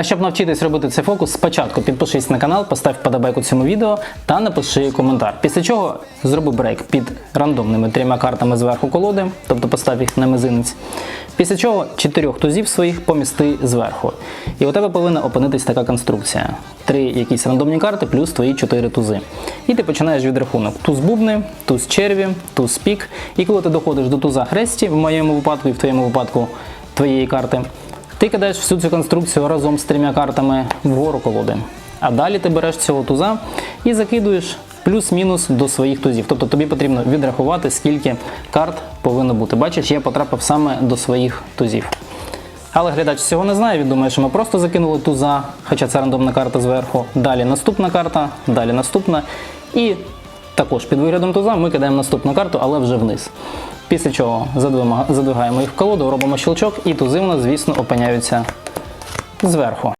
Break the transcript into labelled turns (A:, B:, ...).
A: А щоб навчитись робити цей фокус, спочатку підпишись на канал, постав вподобайку цьому відео та напиши коментар. Після чого зроби брейк під рандомними трьома картами зверху колоди, тобто постав їх на мизинець. Після чого чотирьох тузів своїх помісти зверху. І у тебе повинна опинитись така конструкція: три якісь рандомні карти плюс твої чотири тузи. І ти починаєш відрахунок: туз бубни, туз черві, туз пік. І коли ти доходиш до туза хресті, в моєму випадку і в твоєму випадку твоєї карти. Ти кидаєш всю цю конструкцію разом з трьома картами вгору колоди. А далі ти береш цього туза і закидуєш плюс-мінус до своїх тузів. Тобто тобі потрібно відрахувати, скільки карт повинно бути. Бачиш, я потрапив саме до своїх тузів. Але глядач цього не знає, він думає, що ми просто закинули туза, хоча це рандомна карта зверху. Далі наступна карта, далі наступна. І також під виглядом туза ми кидаємо наступну карту, але вже вниз. Після чого задвигаємо їх в колоду, робимо щелчок, і тузи в звісно, опиняються зверху.